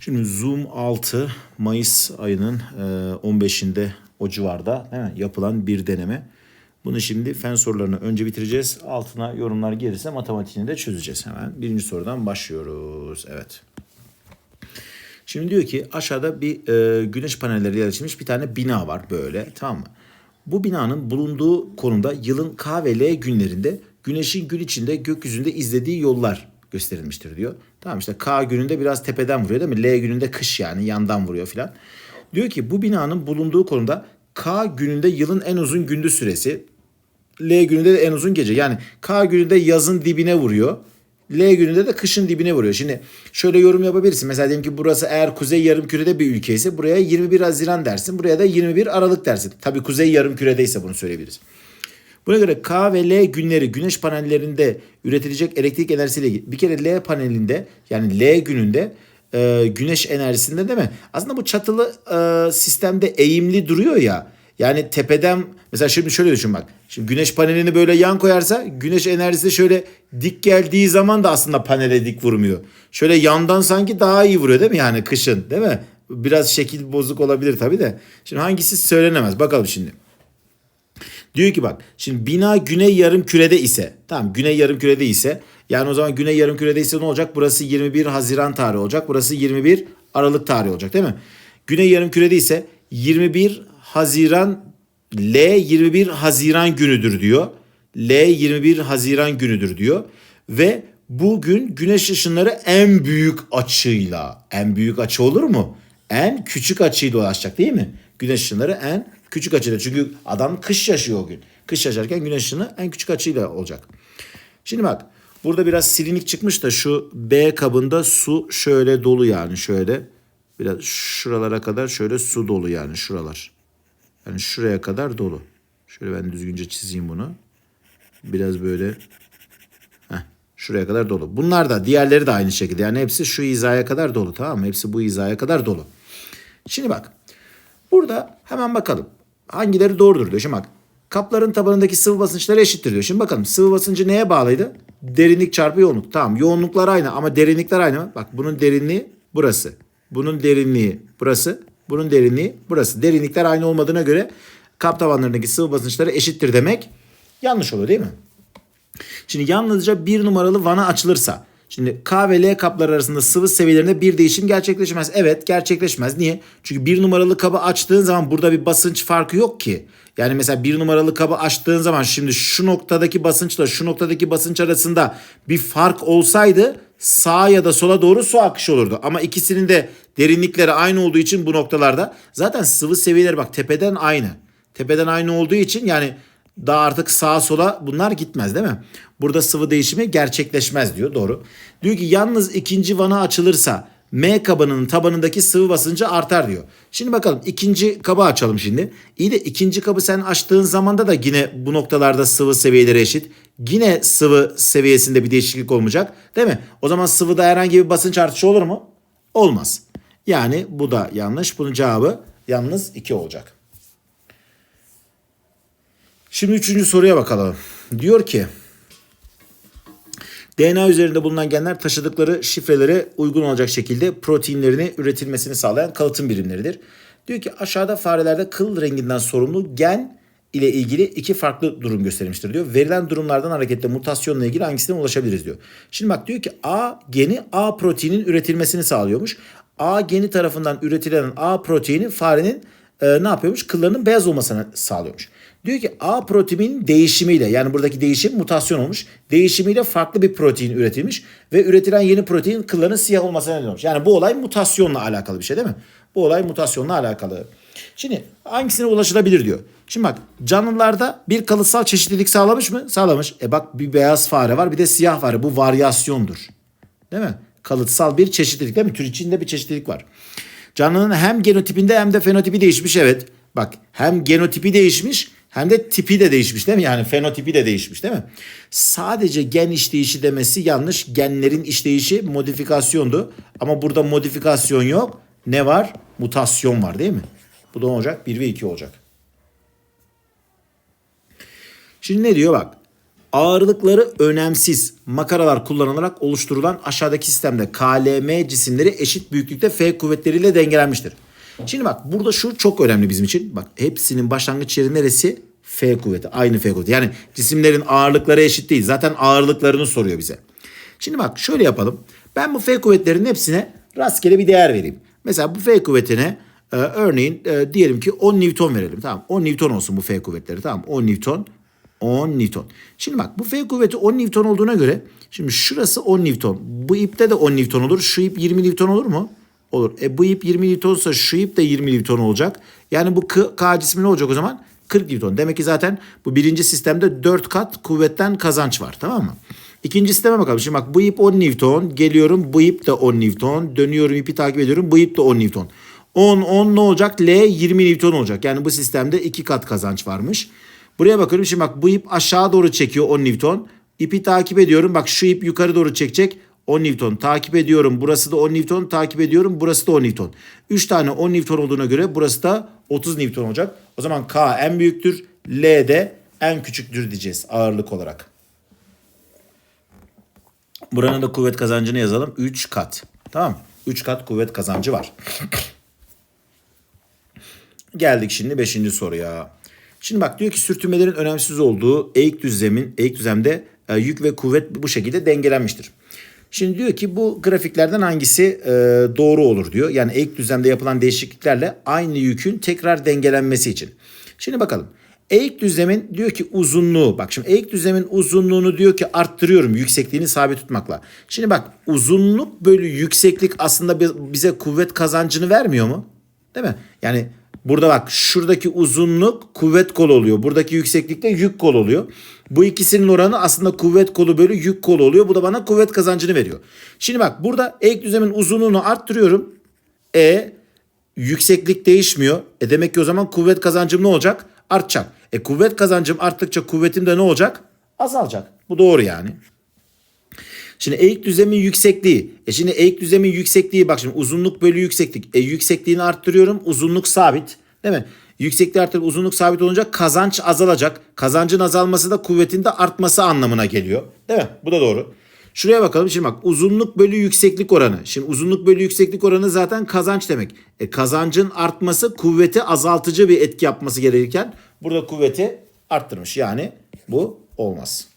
Şimdi Zoom 6 Mayıs ayının e, 15'inde o civarda değil yapılan bir deneme. Bunu şimdi fen sorularını önce bitireceğiz. Altına yorumlar gelirse matematiğini de çözeceğiz hemen. Birinci sorudan başlıyoruz. Evet. Şimdi diyor ki aşağıda bir e, güneş panelleri yerleştirilmiş bir tane bina var böyle tamam mı? Bu binanın bulunduğu konumda yılın K ve L günlerinde güneşin gün içinde gökyüzünde izlediği yollar gösterilmiştir diyor. Tamam işte K gününde biraz tepeden vuruyor değil mi? L gününde kış yani yandan vuruyor filan. Diyor ki bu binanın bulunduğu konumda K gününde yılın en uzun gündüz süresi, L gününde de en uzun gece. Yani K gününde yazın dibine vuruyor. L gününde de kışın dibine vuruyor. Şimdi şöyle yorum yapabilirsin. Mesela diyelim ki burası eğer kuzey yarımkürede bir ülke buraya 21 Haziran dersin. Buraya da 21 Aralık dersin. Tabii kuzey yarımküredeyse bunu söyleyebiliriz. Buna göre K ve L günleri güneş panellerinde üretilecek elektrik enerjisiyle. Bir kere L panelinde yani L gününde e, güneş enerjisinde değil mi? Aslında bu çatılı e, sistemde eğimli duruyor ya. Yani tepeden mesela şimdi şöyle düşün bak. Şimdi güneş panelini böyle yan koyarsa güneş enerjisi şöyle dik geldiği zaman da aslında panele dik vurmuyor. Şöyle yandan sanki daha iyi vuruyor değil mi yani kışın değil mi? Biraz şekil bozuk olabilir tabii de. Şimdi hangisi söylenemez bakalım şimdi. Diyor ki bak şimdi bina güney yarım kürede ise tamam güney yarım kürede ise yani o zaman güney yarım kürede ise ne olacak? Burası 21 Haziran tarihi olacak. Burası 21 Aralık tarihi olacak değil mi? Güney yarım kürede ise 21 Haziran L 21 Haziran günüdür diyor. L 21 Haziran günüdür diyor. Ve bugün güneş ışınları en büyük açıyla en büyük açı olur mu? En küçük açıyla ulaşacak değil mi? Güneş ışınları en küçük açıyla. Çünkü adam kış yaşıyor o gün. Kış yaşarken güneş ışını en küçük açıyla olacak. Şimdi bak burada biraz silinik çıkmış da şu B kabında su şöyle dolu yani şöyle. Biraz şuralara kadar şöyle su dolu yani şuralar. Yani şuraya kadar dolu. Şöyle ben düzgünce çizeyim bunu. Biraz böyle heh, şuraya kadar dolu. Bunlar da diğerleri de aynı şekilde. Yani hepsi şu hizaya kadar dolu tamam mı? Hepsi bu hizaya kadar dolu. Şimdi bak. Burada hemen bakalım. Hangileri doğrudur diyor. Şimdi bak. Kapların tabanındaki sıvı basınçları eşittir diyor. Şimdi bakalım sıvı basıncı neye bağlıydı? Derinlik çarpı yoğunluk. Tamam yoğunluklar aynı ama derinlikler aynı mı? Bak bunun derinliği burası. Bunun derinliği burası. Bunun derinliği burası. Derinlikler aynı olmadığına göre kap tabanlarındaki sıvı basınçları eşittir demek yanlış oluyor değil mi? Şimdi yalnızca bir numaralı vana açılırsa Şimdi K ve L kaplar arasında sıvı seviyelerinde bir değişim gerçekleşmez. Evet gerçekleşmez. Niye? Çünkü bir numaralı kabı açtığın zaman burada bir basınç farkı yok ki. Yani mesela bir numaralı kabı açtığın zaman şimdi şu noktadaki basınçla şu noktadaki basınç arasında bir fark olsaydı sağa ya da sola doğru su akışı olurdu. Ama ikisinin de derinlikleri aynı olduğu için bu noktalarda zaten sıvı seviyeleri bak tepeden aynı. Tepeden aynı olduğu için yani daha artık sağa sola bunlar gitmez değil mi? Burada sıvı değişimi gerçekleşmez diyor doğru. Diyor ki yalnız ikinci vana açılırsa M kabının tabanındaki sıvı basıncı artar diyor. Şimdi bakalım ikinci kabı açalım şimdi. İyi de ikinci kabı sen açtığın zamanda da yine bu noktalarda sıvı seviyeleri eşit. Yine sıvı seviyesinde bir değişiklik olmayacak değil mi? O zaman sıvıda herhangi bir basınç artışı olur mu? Olmaz. Yani bu da yanlış. Bunun cevabı yalnız 2 olacak. Şimdi üçüncü soruya bakalım. Diyor ki DNA üzerinde bulunan genler taşıdıkları şifrelere uygun olacak şekilde proteinlerini üretilmesini sağlayan kalıtım birimleridir. Diyor ki aşağıda farelerde kıl renginden sorumlu gen ile ilgili iki farklı durum gösterilmiştir diyor. Verilen durumlardan hareketle mutasyonla ilgili hangisine ulaşabiliriz diyor. Şimdi bak diyor ki A geni A proteinin üretilmesini sağlıyormuş. A geni tarafından üretilen A proteini farenin e, ne yapıyormuş? Kıllarının beyaz olmasını sağlıyormuş. Diyor ki A proteinin değişimiyle yani buradaki değişim mutasyon olmuş. Değişimiyle farklı bir protein üretilmiş ve üretilen yeni protein kılların siyah olmasına neden olmuş. Yani bu olay mutasyonla alakalı bir şey değil mi? Bu olay mutasyonla alakalı. Şimdi hangisine ulaşılabilir diyor. Şimdi bak canlılarda bir kalıtsal çeşitlilik sağlamış mı? Sağlamış. E bak bir beyaz fare var bir de siyah fare. Bu varyasyondur. Değil mi? Kalıtsal bir çeşitlilik değil mi? Tür içinde bir çeşitlilik var. Canlının hem genotipinde hem de fenotipi değişmiş evet. Bak hem genotipi değişmiş hem de tipi de değişmiş değil mi? Yani fenotipi de değişmiş değil mi? Sadece gen işleyişi demesi yanlış. Genlerin işleyişi modifikasyondu. Ama burada modifikasyon yok. Ne var? Mutasyon var değil mi? Bu da olacak? 1 ve 2 olacak. Şimdi ne diyor bak. Ağırlıkları önemsiz makaralar kullanılarak oluşturulan aşağıdaki sistemde KLM cisimleri eşit büyüklükte F kuvvetleriyle dengelenmiştir. Şimdi bak burada şu çok önemli bizim için. Bak hepsinin başlangıç yeri neresi? F kuvveti. Aynı F kuvveti. Yani cisimlerin ağırlıkları eşit değil. Zaten ağırlıklarını soruyor bize. Şimdi bak şöyle yapalım. Ben bu F kuvvetlerinin hepsine rastgele bir değer vereyim. Mesela bu F kuvvetine e, örneğin e, diyelim ki 10 Newton verelim. Tamam 10 Newton olsun bu F kuvvetleri. Tamam 10 Newton. 10 Newton. Şimdi bak bu F kuvveti 10 Newton olduğuna göre şimdi şurası 10 Newton. Bu ipte de 10 Newton olur. Şu ip 20 Newton olur mu? Olur. E bu ip 20 Newtonsa şu ip de 20 Newton olacak. Yani bu K, K cismi ne olacak o zaman? 40 Newton. Demek ki zaten bu birinci sistemde 4 kat kuvvetten kazanç var. Tamam mı? İkinci sisteme bakalım. Şimdi bak bu ip 10 Newton. Geliyorum bu ip de 10 Newton. Dönüyorum ipi takip ediyorum. Bu ip de 10 Newton. 10 10 ne olacak? L 20 Newton olacak. Yani bu sistemde 2 kat kazanç varmış. Buraya bakıyorum. Şimdi bak bu ip aşağı doğru çekiyor 10 Newton. İpi takip ediyorum. Bak şu ip yukarı doğru çekecek. 10 Newton takip ediyorum. Burası da 10 Newton takip ediyorum. Burası da 10 Newton. 3 tane 10 Newton olduğuna göre burası da 30 Newton olacak. O zaman K en büyüktür. L de en küçüktür diyeceğiz ağırlık olarak. Buranın da kuvvet kazancını yazalım. 3 kat. Tamam 3 kat kuvvet kazancı var. Geldik şimdi 5. soruya. Şimdi bak diyor ki sürtünmelerin önemsiz olduğu eğik düzlemin eğik düzlemde e, yük ve kuvvet bu şekilde dengelenmiştir. Şimdi diyor ki bu grafiklerden hangisi e, doğru olur diyor. Yani eğik düzlemde yapılan değişikliklerle aynı yükün tekrar dengelenmesi için. Şimdi bakalım. Eğik düzlemin diyor ki uzunluğu bak şimdi eğik düzlemin uzunluğunu diyor ki arttırıyorum yüksekliğini sabit tutmakla. Şimdi bak uzunluk bölü yükseklik aslında bi- bize kuvvet kazancını vermiyor mu? Değil mi? Yani burada bak şuradaki uzunluk kuvvet kolu oluyor. Buradaki yükseklik de yük kolu oluyor. Bu ikisinin oranı aslında kuvvet kolu bölü yük kolu oluyor. Bu da bana kuvvet kazancını veriyor. Şimdi bak burada eğik düzlemin uzunluğunu arttırıyorum. E yükseklik değişmiyor. E demek ki o zaman kuvvet kazancım ne olacak? Artacak. E kuvvet kazancım arttıkça kuvvetim de ne olacak? Azalacak. Bu doğru yani. Şimdi eğik düzlemin yüksekliği. E şimdi eğik düzlemin yüksekliği bak şimdi uzunluk bölü yükseklik. E yüksekliğini arttırıyorum. Uzunluk sabit. Değil mi? Yüksekliği arttırıp uzunluk sabit olunca kazanç azalacak. Kazancın azalması da kuvvetin de artması anlamına geliyor. Değil mi? Bu da doğru. Şuraya bakalım. Şimdi bak uzunluk bölü yükseklik oranı. Şimdi uzunluk bölü yükseklik oranı zaten kazanç demek. E kazancın artması kuvveti azaltıcı bir etki yapması gerekirken burada kuvveti arttırmış. Yani bu olmaz.